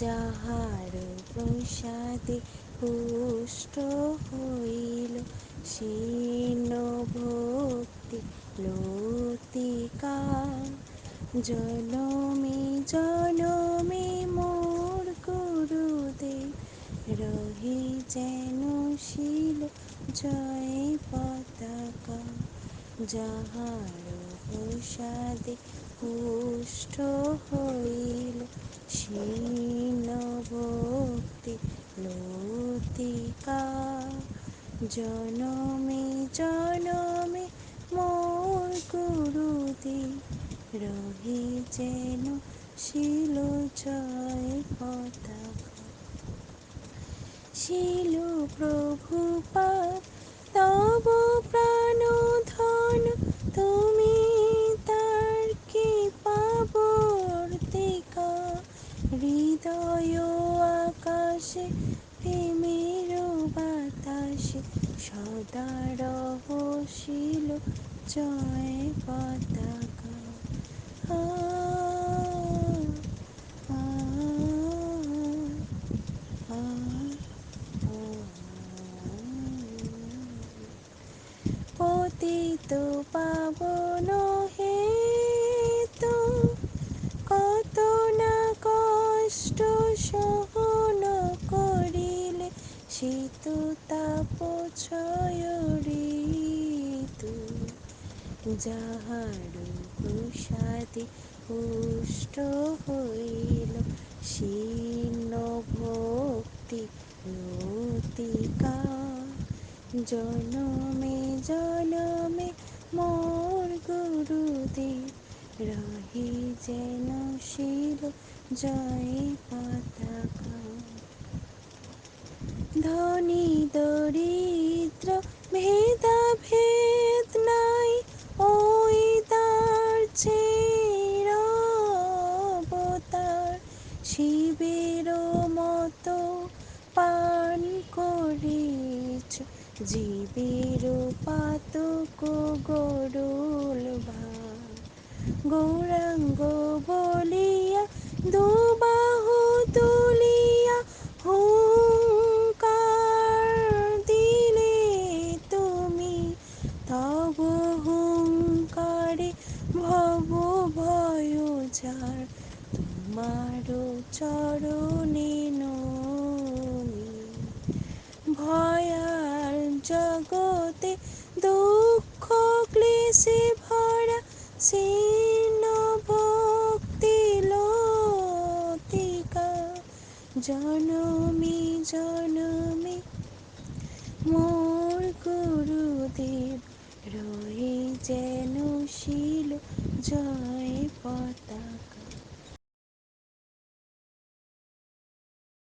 যাহার প্রসাদে পুষ্ট হইল শীর্ণ ভক্তি লতিকা। জনমে জনমে মোর গুরুদেব, রহি যেন শিল জয় পতাকা। যাহার প্রসাদে পুষ্ট হইল ভক্তি লতিকা। জনমে জনমে মোর গুরুদেব রহি যেন শিল জয় পতাকা। শিল প্রভুপাদ তব প্রাণ ধন তুমি তার কি পাবর্তিকা? হৃদয় আকাশে প্রেমের বাতাসে সদা রহশীল জয় পতাকা। পতিত পাব হে তো। কত না কষ্ট সহন করিলে শীত তাপ ঋতু। যাহার প্রসাদে পুষ্ট হইল শীর্ণ ভক্তি লতিকা জনমে জনমে মোর গুরুদেব। রহি যেন শিল জয় পতাকা। ধনী দরিদ্র ভেদা ভেদ নাই, ওই তার অবতার। শিবের মতো পান করিছ জীবের পাতক গরুল গৌরাঙ্গ বলিয়া, দুবাহু তুলিয়া হুঙ্কার দিলে তুমি তব হুঙ্কারে ভব ভয় যার তোমার চরণে জগতে দুঃখ ক্লেশে ভরা শীর্ণ ভক্তি লতিকা। জনমে জনমে মোর গুরুদেব, রয়ে যেন শিল জয় পতাকা।